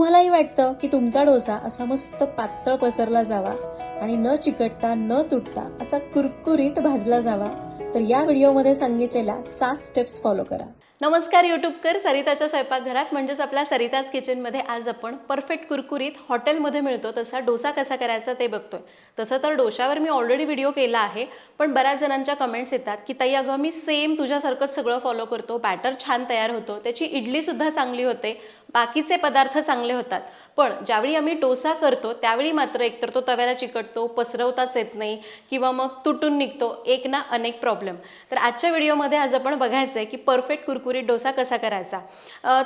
तुम्हालाही वाटतं की तुमचा डोसा असा मस्त पातळ पसरला जावा आणि न चिकटता न तुटता असा कुरकुरीत भाजला जावा. तर या व्हिडिओमध्ये सांगितलेल्या सात स्टेप्स फॉलो करा. नमस्कार यूट्यूबकर सरिताच्या स्वयंपाकघरात म्हणजेच आपल्या सरिताज किचनमध्ये आज आपण परफेक्ट कुरकुरीत हॉटेलमध्ये मिळतो तसा डोसा कसा करायचा ते बघतोय. तसं तर डोशावर मी ऑलरेडी व्हिडिओ केला आहे पण बऱ्याच जणांच्या कमेंट्स येतात की ताई अगं मी सेम तुझ्यासारखंच सगळं फॉलो करतो बॅटर छान तयार होतो त्याची इडलीसुद्धा चांगली होते बाकीचे पदार्थ चांगले होतात पण ज्यावेळी आम्ही डोसा करतो त्यावेळी मात्र एकतर तो तव्याला चिकटतो पसरवताच येत नाही किंवा मग तुटून निघतो एक ना अनेक प्रॉब्लेम तर आजच्या व्हिडिओमध्ये आज आपण बघायचं आहे की परफेक्ट कुरकुरीत डोसा कसा करायचा.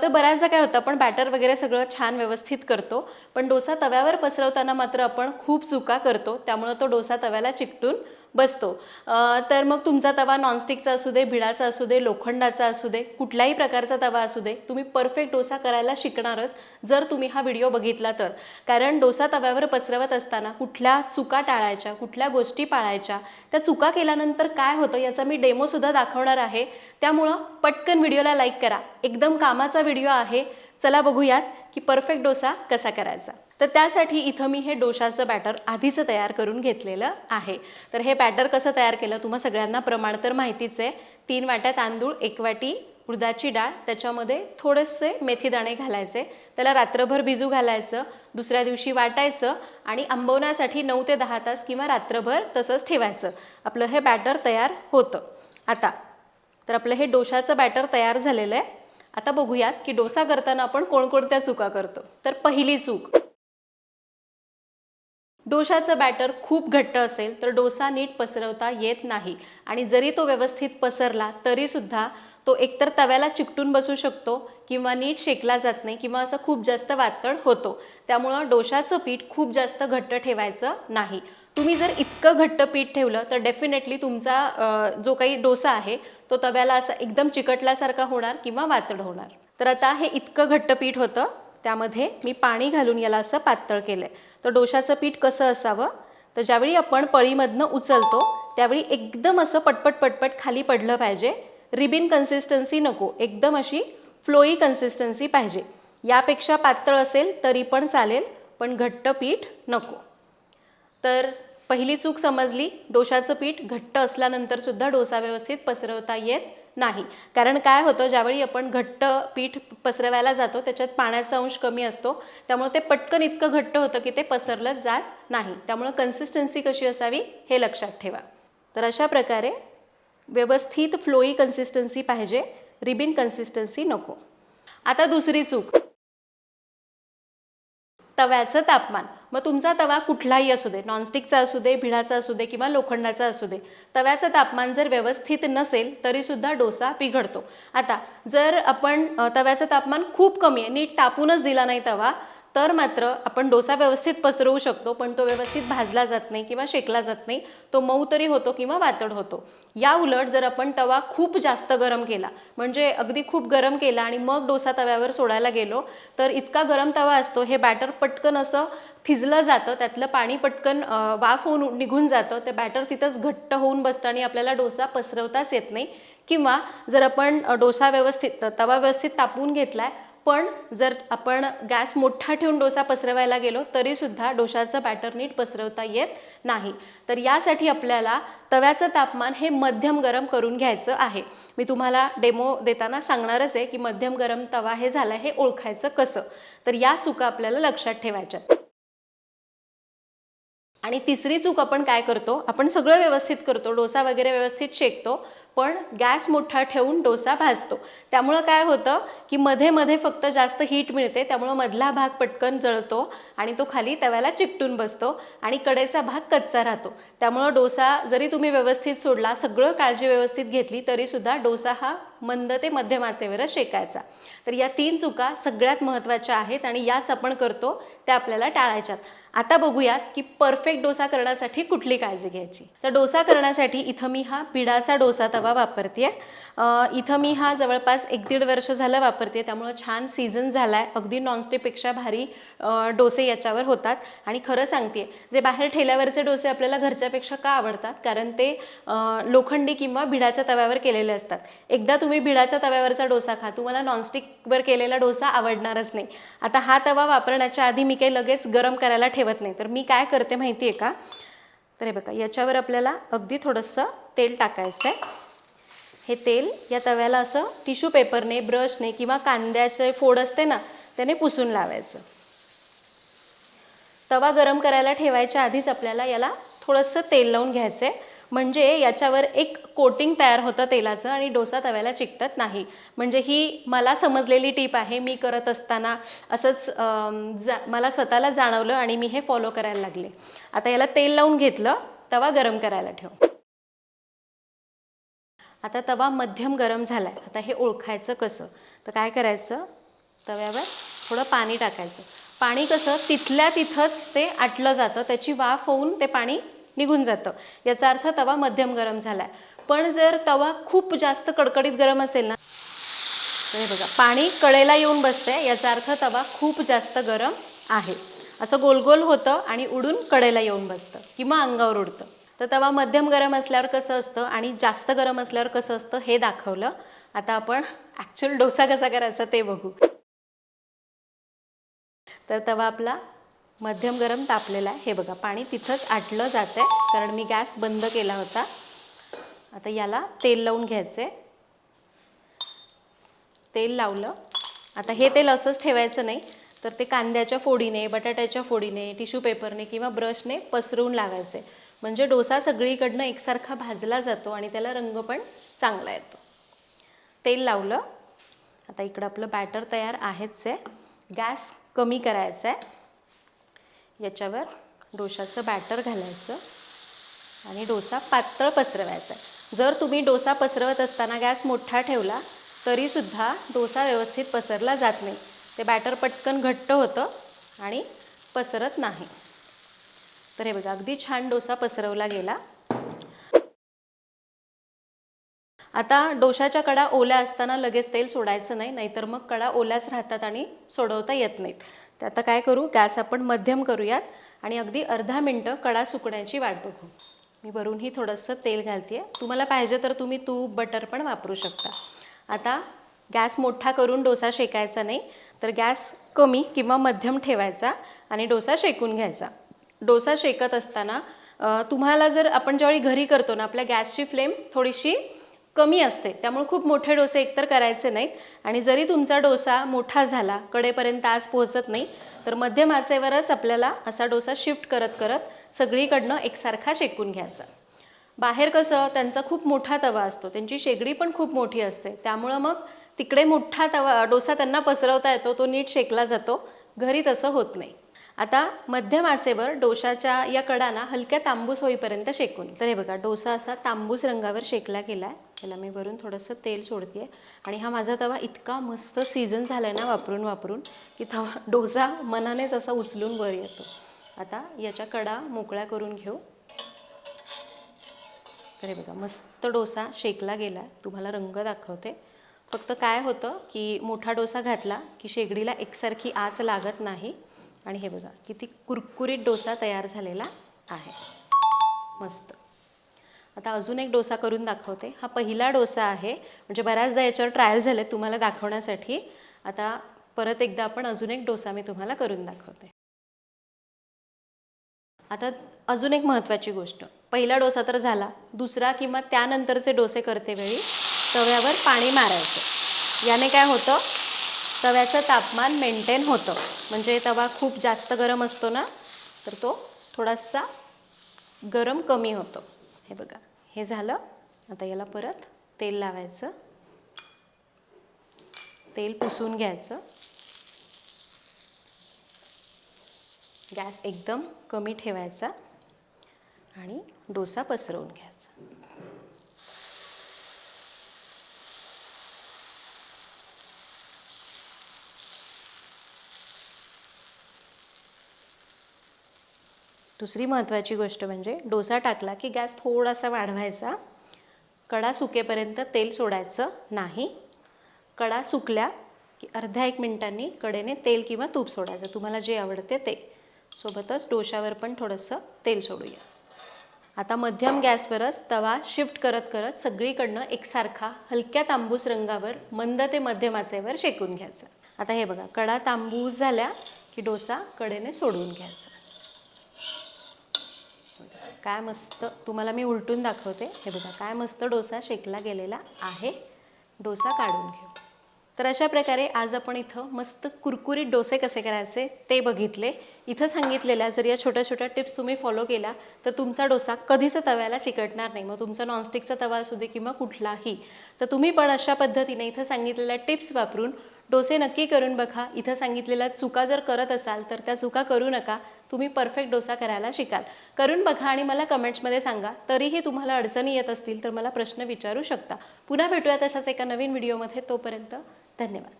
तर बऱ्याचदा काय होतं आपण बॅटर वगैरे सगळं छान व्यवस्थित करतो पण डोसा तव्यावर पसरवताना मात्र आपण खूप चुका करतो त्यामुळं तो डोसा तव्याला चिकटून बसतो. तर मग तुमचा तवा नॉनस्टिकचा असू दे भिडाचा असू दे लोखंडाचा असू दे कुठल्याही प्रकारचा तवा असू दे तुम्ही परफेक्ट डोसा करायला शिकणारच जर तुम्ही हा व्हिडिओ बघितला तर. कारण डोसा तव्यावर पसरवत असताना कुठल्या चुका टाळायच्या कुठल्या गोष्टी पाळायच्या त्या चुका केल्यानंतर काय होतं याचा मी डेमोसुद्धा दाखवणार आहे. त्यामुळं पटकन व्हिडिओला लाईक करा. एकदम कामाचा व्हिडिओ आहे. चला बघूयात की परफेक्ट डोसा कसा करायचा. तर त्यासाठी इथं मी हे डोशाचं बॅटर आधीचं तयार करून घेतलेलं आहे. तर हे बॅटर कसं तयार केलं? तुम्हा सगळ्यांना प्रमाण तर माहितीच आहे. तीन वाट्या तांदूळ एक वाटी उडदाची डाळ त्याच्यामध्ये थोडेसे मेथीदाणे घालायचे. त्याला रात्रभर भिजू घालायचं. दुसऱ्या दिवशी वाटायचं आणि आंबवण्यासाठी नऊ ते दहा तास किंवा रात्रभर तसंच ठेवायचं. आपलं हे बॅटर तयार होतं. आता तर आपलं हे डोशाचं बॅटर तयार झालेलं आहे. आता बघूयात की डोसा करताना आपण कोणकोणत्या चुका करतो. तर पहिली चूक डोशाचं बॅटर खूप घट्ट असेल तर डोसा नीट पसरवता येत नाही. आणि जरी तो व्यवस्थित पसरला तरीसुद्धा तो एकतर तव्याला चिकटून बसू शकतो किंवा नीट शेकला जात नाही किंवा असं खूप जास्त वातळ होतो. त्यामुळं डोशाचं पीठ खूप जास्त घट्ट ठेवायचं नाही. तुम्ही जर इतकं घट्ट पीठ ठेवलं तर डेफिनेटली तुमचा जो काही डोसा आहे तो तव्याला असा एकदम चिकटल्यासारखा होणार किंवा वातड होणार. तर आता हे इतकं घट्ट पीठ होतं त्यामध्ये मी पाणी घालून याला असं पातळ केलं आहे तर डोशाचं पीठ कसं असावं? तर ज्यावेळी आपण पळीमधनं उचलतो त्यावेळी एकदम असं पटपट पटपट खाली पडलं पाहिजे. रिबिन कन्सिस्टन्सी नको एकदम अशी फ्लोई कन्सिस्टन्सी पाहिजे. यापेक्षा पातळ असेल तरी पण चालेल पण घट्ट पीठ नको. तर पहिली चूक समजली. डोशाचं पीठ घट्ट असल्यानंतर सुद्धा डोसा व्यवस्थित पसरवता येत. नाही. कारण काय होतं ज्यावेळी आपण घट्ट पीठ पसरवायला जातो त्याच्यात पाण्याचा अंश कमी असतो. त्यामुळे ते पटकन इतकं घट्ट होतं की ते पसरलं जात नाही. त्यामुळं कन्सिस्टन्सी कशी असावी हे लक्षात ठेवा. तर अशा प्रकारे व्यवस्थित फ्लोई कन्सिस्टन्सी पाहिजे. रिबिन कन्सिस्टन्सी नको. आता दुसरी चूक. तव्याचं तापमान. मग तुमचा तवा कुठलाही असू दे नॉनस्टिकचा असू दे भिडाचा असू दे किंवा लोखंडाचा असू दे तव्याचं तापमान जर व्यवस्थित नसेल तरीसुद्धा डोसा पिघडतो आता जर आपण तव्याचं तापमान खूप कमी आहे नीट तापूनच दिला नाही तवा तर मात्र आपण डोसा व्यवस्थित पसरवू शकतो पण तो व्यवस्थित भाजला जात नाही किंवा शेकला जात नाही तो मऊ तरी होतो किंवा वातड होतो. या उलट जर आपण तवा खूप जास्त गरम केला म्हणजे अगदी खूप गरम केला आणि मग डोसा तव्यावर सोडायला गेलो तर इतका गरम तवा असतो हे बॅटर पटकन असं थिजलं जातं त्यातलं पाणी पटकन वाफ होऊन निघून जातं ते बॅटर तिथंच घट्ट होऊन बसतं आणि आपल्याला डोसा पसरवताच येत नाही. किंवा जर आपण डोसा व्यवस्थित तवा व्यवस्थित तापवून घेतलाय पण जर आपण गॅस मोठा ठेवून डोसा पसरवायला गेलो तरीसुद्धा डोशाचं बॅटर नीट पसरवता येत नाही. तर यासाठी आपल्याला तव्याचं तापमान हे मध्यम गरम करून घ्यायचं आहे. मी तुम्हाला डेमो देताना सांगणारच आहे की मध्यम गरम तवा हे झाला हे ओळखायचं कसं? तर या चुका आपल्याला लक्षात ठेवायच्या आणि तिसरी चूक आपण काय करतो? आपण सगळं व्यवस्थित करतो डोसा वगैरे व्यवस्थित शेकतो पण गॅस मोठा ठेवून डोसा भाजतो. त्यामुळं काय होतं की मध्ये मध्ये फक्त जास्त हीट मिळते त्यामुळं मधला भाग पटकन जळतो आणि तो खाली तव्याला चिकटून बसतो आणि कडेचा भाग कच्चा राहतो. त्यामुळं डोसा जरी तुम्ही व्यवस्थित सोडला सगळं काळजी व्यवस्थित घेतली तरीसुद्धा डोसा हा मंद ते मध्यम आचेवरच शेकायचा. तर या तीन चुका सगळ्यात महत्त्वाच्या आहेत आणि याच आपण करतो त्या आपल्याला टाळायच्यात. आता बघूयात की परफेक्ट डोसा करण्यासाठी कुठली काळजी घ्यायची. तर डोसा करण्यासाठी इथं मी हा पिढाचा डोसा तवा वापरते इथं मी हा जवळपास एक दीड वर्ष झालं वापरते त्यामुळं छान सीझन झाला आहे अगदी नॉनस्टिकपेक्षा भारी डोसे याच्यावर होतात. आणि खरं सांगते जे बाहेर ठेल्यावरचे डोसे आपल्याला घरच्यापेक्षा का आवडतात? कारण ते लोखंडी किंवा भिडाच्या तव्यावर केलेले असतात. एकदा तुम्ही भिडाच्या तव्यावरचा डोसा खा. तुम्हाला नॉनस्टिकवर केलेला डोसा आवडणारच नाही. आता हा तवा वापरण्याच्या आधी मी काही लगेच गरम करायला ठेवत नाही. तर मी काय करते माहिती आहे का? तर हे बघा याच्यावर आपल्याला अगदी थोडंसं तेल टाकायचं आहे हे तेल या तव्याला असं टिश्यू पेपरने ब्रशने किंवा कांद्याचे फोड असते ना त्याने पुसून लावायचं. तवा गरम करायला ठेवायच्या आधीच आपल्याला याला थोडंसं तेल लावून घ्यायचं आहे म्हणजे याच्यावर एक कोटिंग तयार होतं तेलाचं आणि डोसा तव्याला चिकटत नाही. म्हणजे ही मला समजलेली टीप आहे मी करत असताना असंच जा मला स्वतःला जाणवलं आणि मी हे फॉलो करायला लागले. आता याला तेल लावून घेतलं तवा गरम करायला ठेव. आता तवा मध्यम गरम झाला आहे आता हे ओळखायचं कसं? तर काय करायचं? तव्यावर थोडं पाणी टाकायचं. पाणी कसं? तिथल्या तिथंच ते आटलं जातं. त्याची वाफ होऊन ते पाणी निघून जातं. याचा अर्थ तवा मध्यम गरम झाला आहे पण जर तवा खूप जास्त कडकडीत गरम असेल ना हे बघा पाणी कडेला येऊन बसते याचा अर्थ तवा खूप जास्त गरम आहे. असं गोल गोल होतं आणि उडून कडेला येऊन बसतं किंवा अंगावर उडतं. तर तवा मध्यम गरम असल्यावर कसं असतं आणि जास्त गरम असल्यावर कसं असतं हे दाखवलं. आता आपण ॲक्च्युअल डोसा कसा करायचा ते बघू. तर तवा आपला मध्यम गरम तापलेला आहे. हे बघा पाणी तिथंच आटलं जातं आहे कारण मी गॅस बंद केला होता. आता याला तेल लावून घ्यायचं आहे तेल लावलं. आता हे तेल असंच ठेवायचं नाही. तर ते कांद्याच्या फोडीने बटाट्याच्या फोडीने टिश्यू पेपरने किंवा ब्रशने पसरवून लावायचे म्हणजे डोसा सगळीकडनं एकसारखा भाजला जातो आणि त्याला रंग पण चांगला येतो. तेल लावलं. आता इकडं आपलं बॅटर तयार आहेच आहे गॅस कमी करायचा आहे याच्यावर डोशाचं बॅटर घालायचं आणि डोसा पातळ पसरवायचा. आहे जर तुम्ही डोसा पसरवत असताना गॅस मोठा ठेवला तरीसुद्धा डोसा व्यवस्थित पसरला जात नाही. ते बॅटर पटकन घट्ट होतं आणि पसरत नाही. तर हे बघा अगदी छान डोसा पसरवला गेला. आता डोशाच्या कडा ओल्या असताना लगेच तेल सोडायचं नाही नाहीतर मग कडा ओल्याच राहतात आणि सोडवता येत नाहीत. तर आता काय करू? गॅस आपण मध्यम करूयात आणि अगदी अर्धा मिनटं कडा सुकण्याची वाट बघू. मी वरूनही थोडंसं तेल घालते तुम्हाला पाहिजे तर तुम्ही तूप बटर पण वापरू शकता. आता गॅस मोठा करून डोसा शेकायचा नाही तर गॅस कमी किंवा मध्यम ठेवायचा आणि डोसा शेकून घ्यायचा. डोसा शेकत असताना तुम्हाला जर आपण ज्यावेळी घरी करतो ना आपल्या गॅसची फ्लेम थोडीशी कमी असते. त्यामुळे खूप मोठे डोसे एकतर करायचे नाहीत. आणि जरी तुमचा डोसा मोठा झाला कडेपर्यंत आज पोहोचत नाही तर मध्यम आचेवरच आपल्याला असा डोसा शिफ्ट करत करत सगळीकडनं एकसारखा शेकून घ्यायचा. बाहेर कसं त्यांचा खूप मोठा तवा असतो. त्यांची शेगडी पण खूप मोठी असते. त्यामुळं मग तिकडे मोठा तवा डोसा त्यांना पसरवता येतो तो नीट शेकला जातो. घरी तसं होत नाही. आता मध्यम आचेवर डोशाच्या या कडाना हलक्या तांबूस होईपर्यंत शेकून. तर हे बघा डोसा असा तांबूस रंगावर शेकला गेला आहे त्याला मी वरून थोडंसं तेल सोडते आहे आणि हा माझा तवा इतका मस्त सीझन झाला आहे ना वापरून वापरून की तवा डोसा मनानेच असा उचलून वर येतो. आता याच्या कडा मोकळ्या करून घेऊ. अरे बघा मस्त डोसा शेकला गेला. तुम्हाला रंग दाखवते. फक्त काय होतं की मोठा डोसा घातला की शेगडीला एकसारखी आच लागत नाही. आणि हे बघा किती कुरकुरीत डोसा तयार झालेला आहे. मस्त. आता अजून एक डोसा करून दाखवते. हा पहिला डोसा आहे. म्हणजे बऱ्याचदा याच्यावर ट्रायल झाले तुम्हाला दाखवण्यासाठी. आता परत एकदा आपण अजून एक डोसा मी तुम्हाला करून दाखवते. आता अजून एक महत्त्वाची गोष्ट. पहिला डोसा तर झाला. दुसरा किंवा त्यानंतरचे डोसे करते वेळी तव्यावर पाणी मारायचं. याने काय होतं? तव्याचं तापमान मेंटेन होतं. म्हणजे तवा खूप जास्त गरम असतो ना तर तो थोडासा गरम कमी होतो. हे बघा. हे झालं. आता याला परत तेल लावायचं. तेल पुसून घ्यायचं. गॅस एकदम कमी ठेवायचा. आणि डोसा पसरवून घ्यायचा. दुसरी महत्त्वाची गोष्ट म्हणजे डोसा टाकला की गॅस थोडासा वाढवायचा. कडा सुकेपर्यंत तेल सोडायचं नाही. कडा सुकल्या की अर्ध्या एक मिनिटांनी कडेने तेल किंवा तूप सोडायचं. तुम्हाला जे आवडते ते. सोबतच डोशावर पण थोडंसं तेल सोडूया. आता मध्यम गॅसवरच तवा शिफ्ट करत करत सगळीकडनं एकसारखा हलक्या तांबूस रंगावर मंद ते मध्यम आचेवर शेकून घ्यायचं. आता हे बघा कडा तांबूस झाल्या की डोसा कडेने सोडून घ्यायचा. काय मस्त तुम्हाला मी उलटून दाखवते. हे बघा काय मस्त डोसा शेकला गेलेला आहे. डोसा काढून घेऊ. तर अशा प्रकारे आज आपण इथं मस्त कुरकुरीत डोसे कसे करायचे ते बघितले. इथं सांगितलेल्या जर या छोट्या छोट्या टिप्स तुम्ही फॉलो केल्या तर तुमचा डोसा कधीच तव्याला चिकटणार नाही. मग तुमचा नॉनस्टिकचा तवा असू दे किंवा कुठलाही. तर तुम्ही पण अशा पद्धतीने इथं सांगितलेल्या टिप्स वापरून डोसे नक्की करून बघा. इथं सांगितलेल्या चुका जर करत असाल तर त्या चुका करू नका. तुम्ही परफेक्ट डोसा करायला शिकाल. करून बघा आणि मला कमेंट्समध्ये सांगा. तरीही तुम्हाला अडचणी येत असतील तर मला प्रश्न विचारू शकता. पुन्हा भेटूया तशाच एका नवीन व्हिडिओमध्ये तोपर्यंत धन्यवाद.